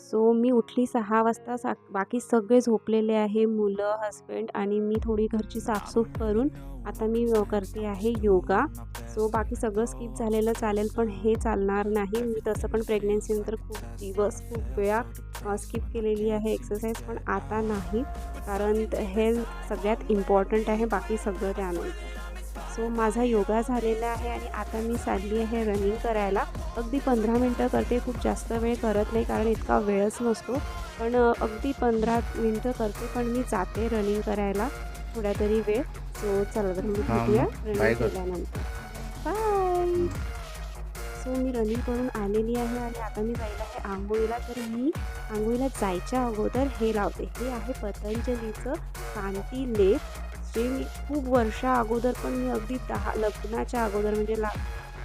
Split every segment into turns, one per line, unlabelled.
So मी उठली सहा वाजता सा बाकी सगळे झोपलेले आहे मुलं हस्बंड आणि मी थोडी घरची साफसूफ करून आता मी करते आहे योगा. सो बाकी सगळं स्किप झालेलं चालेल पण हे चालणार नाही. मी तसं पण प्रेग्नेन्सीनंतर खूप दिवस खूप वेळा स्किप केलेली आहे एक्सरसाइज पण आता नाही. कारण हे सगळ्यात इम्पॉर्टंट आहे बाकी सगळं त्यानंतर सो माझा योगा झालेला आहे आणि आता मी चालली आहे रनिंग करायला. अगदी पंधरा मिनटं करते खूप जास्त वेळ करत नाही कारण इतका वेळच नसतो. पण अगदी पंधरा मिनटं करते पण मी जाते रनिंग करायला थोड्या तरी वेळ. सो चला तर मी भेटूया. रनिंग. केल्यानंतर. बाय सो मी रनिंग करून आलेली आहे आणि आता मी जायला आहे आंघोळीला. तर मी आंघोळीला जायच्या अगोदर हे लावते. हे आहे पतंजलीचं कांती लेप. ते मी खूप वर्षा अगोदर पण मी अगदी दहा लग्नाच्या अगोदर म्हणजे ला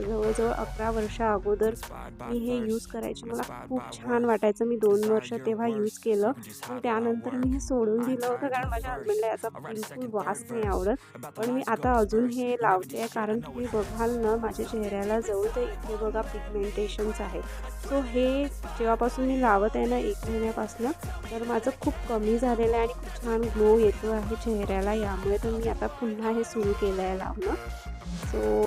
जवळजवळ अकरा वर्षा अगोदर मी हे यूज करायचे. मला खूप छान वाटायचं. मी दोन वर्ष तेव्हा यूज केलं. पण त्यानंतर मी हे सोडून दिलं होतं कारण माझ्या हजबंडला याचा बिलकुल वास नाही आवडत. पण मी आता अजून हे लावते आहे कारण तुम्ही बघाल ना माझ्या चेहऱ्याला जवळ तर इथे बघा पिगमेंटेशन्स आहेत. सो हे जेव्हापासून मी लावत आहे ना एक महिन्यापासून तर माझं खूप कमी झालेलं आहे आणि खूप छान ग्लो येतो आहे चेहऱ्याला. यामुळे तर मी आता पुन्हा हे सुरू केलं आहे लावणं. सो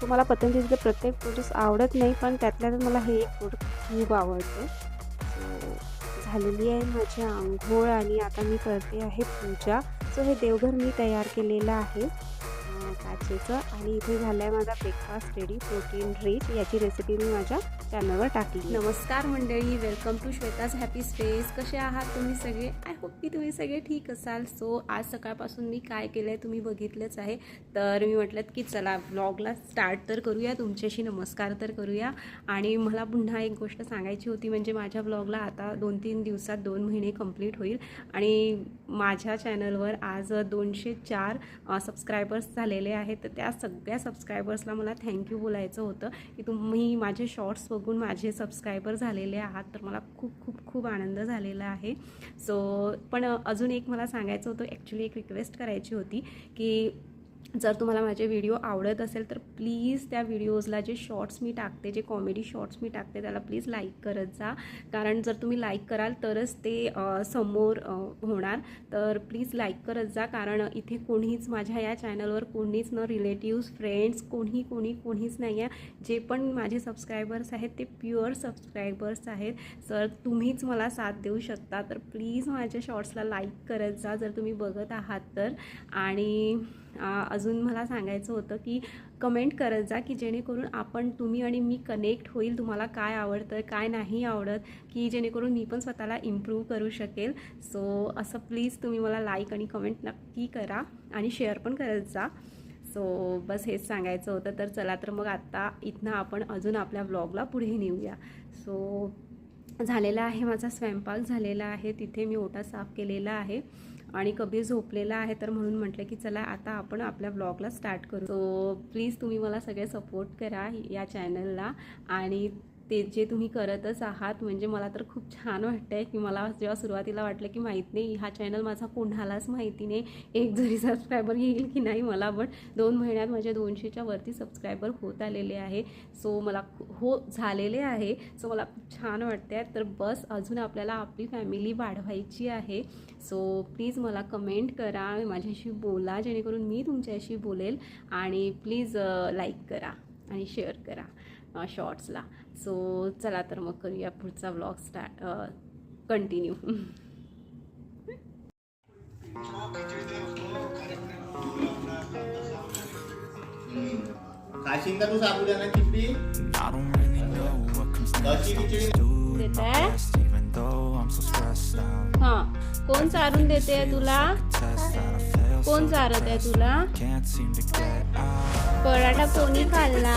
तुम्हाला पतंजलीचे प्रत्येक प्रोडक्ट्स आवडत नाही पण त्यातल्या तर मला हे एक प्रोडक्ट खूप आवडतं. सो झालेली आहे माझी आंघोळ आणि आता मी करते आहे पूजा. सो हे देवघर मी तयार केलेलं आहे. काचेचं आणि इथे झालं आहे माझा ब्रेकफास्ट रेडी प्रोटीन रिच याची रेसिपी मी माझ्या चॅनलवर टाकली.
नमस्कार मंडळी welcome to Shweta's happy space कसे आहात तुम्ही सगळे? आय होप की तुम्ही सगळे ठीक असाल. सो आज सकाळपासून मी काय केलं आहे तुम्ही बघितलंच आहे. तर मी म्हटलं की चला ब्लॉगला स्टार्ट तर करूया. तुमच्याशी नमस्कार तर करूया. आणि मला पुन्हा एक गोष्ट सांगायची होती म्हणजे माझ्या ब्लॉगला आता दोन तीन दिवसात दोन महिने कंप्लीट होईल. आणि माझ्या चॅनलवर आज दोनशे चार सबस्क्रायबर्स झालेले आहेत तर त्या सगळ्या सबस्क्रायबर्सला मला थँक्यू बोलायचं होतं की तुम्ही माझे शॉर्ट्स बघून माझे सबस्क्रायबर झालेले आहात तर मला खूप खूप खूप आनंद झालेला आहे. सो पण अजून एक मला सांगायचं होतं ॲक्च्युली एक रिक्वेस्ट करायची होती की जर तुम्हाला माझे व्हिडिओ आवडत असेल तर प्लीज त्या व्हिडिओजला जे शॉर्ट्स मी टाकते जे कॉमेडी शॉर्ट्स मी टाकते त्याला प्लीज लाईक करत जा. कारण जर तुम्ही लाईक कराल तरच ते समोर होणार. तर प्लीज लाईक करत जा. कारण इथे कोणीच माझ्या या चॅनलवर कोणीच न रिलेटिव्स फ्रेंड्स कोणी कोणी कोणीच नाही आहे. जे पण माझे सबस्क्रायबर्स आहेत ते प्युअर सबस्क्रायबर्स आहेत. सर तुम्हीच मला साथ देऊ शकता. तर प्लीज माझ्या शॉर्ट्सला लाईक करत जा जर तुम्ही बघत आहात तर. आणि अजून मला सांगायचं होतं की कमेंट करत जा की जेणेकरून आपण तुम्ही आणि मी कनेक्ट होईल तुम्हाला काय आवडतं काय नाही आवडत की जेणेकरून मी पण स्वतःला इम्प्रूव्ह करू शकेल. सो असं प्लीज तुम्ही मला लाईक आणि कमेंट नक्की करा आणि शेअर पण करत जा. सो बस हेच सांगायचं होतं. तर चला तर मग आत्ता इथनं आपण अजून आपल्या ब्लॉगला पुढे नेऊया. सो झालेला आहे माझा स्वयंपाक झालेला आहे तिथे मी ओटा साफ केलेला आहे. आणि कबीर झोपलेला आहे तर म्हणून म्हटलं की चला आता आपण आपल्या ब्लॉगला स्टार्ट करू. सो प्लीज तुम्ही मला सगळे सपोर्ट करा या चॅनलला आणि ते जे तुम्ही करतच आहात म्हणजे मला तर खूप छान वाटतं आहे की मला जेव्हा सुरुवातीला वाटलं की माहीत नाही हा चॅनल माझा कोणालाच माहिती नाही एक जरी सबस्क्रायबर येईल की नाही मला पण दोन महिन्यात माझे दोनशेच्या वरती सबस्क्रायबर होत आलेले आहे. सो मला हो झालेले आहे. सो मला खूप छान वाटते आहे तर बस अजून आपल्याला आपली फॅमिली वाढवायची आहे. सो प्लीज मला कमेंट करा माझ्याशी बोला जेणेकरून मी तुमच्याशी बोलेल. आणि प्लीज लाईक करा आणि शेअर करा. शॉर्ट्सला सो चला तर मग करूया पुढचा ब्लॉग स्टार्ट कंटिन्यू कोण चारून देते तुला? कोण चारत आहे तुला? पराठा कोणी खाल्ला?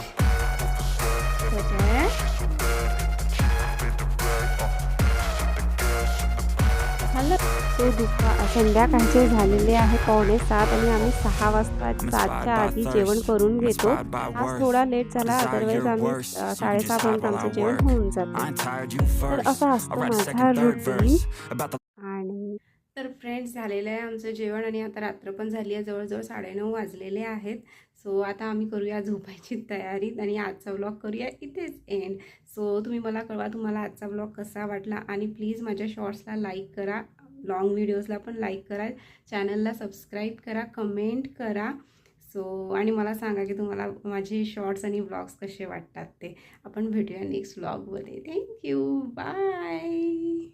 तो दुपा
संध्याकाळचे झालेले आहे पावणे सात आणि आम्ही सहा वाजता सातच्या आधी जेवण करून घेतो. आज थोडा लेट झाला अदरवाईज आम्ही साडेसहापर्यंत आमचं जेवण होऊन जातं. तर. असं असतं माझा रुटीन आणि
तर फ्रेंड्स झालेलं आहे आमचं जेवण आणि आता रात्र पण झाली आहे. जवळजवळ साडेनऊ वाजलेले आहेत. सो आता आम्ही करूया झोपायची तयारी आणि आजचा व्लॉग करूया इथेच एंड सो तुम्ही मला कळवा तुम्हाला आजचा व्लॉग कसा वाटला आणि प्लीज माझ्या शॉर्ट्सला लाईक करा. लॉंग व्हिडिओजला पण लाईक करा चॅनलला सबस्क्राईब करा कमेंट करा. सो आणि मला सांगा की तुम्हाला माझे शॉर्ट्स आणि व्लॉग्स कसे वाटतात ते. आपण भेटूया नेक्स्ट ब्लॉगमध्ये थँक्यू बाय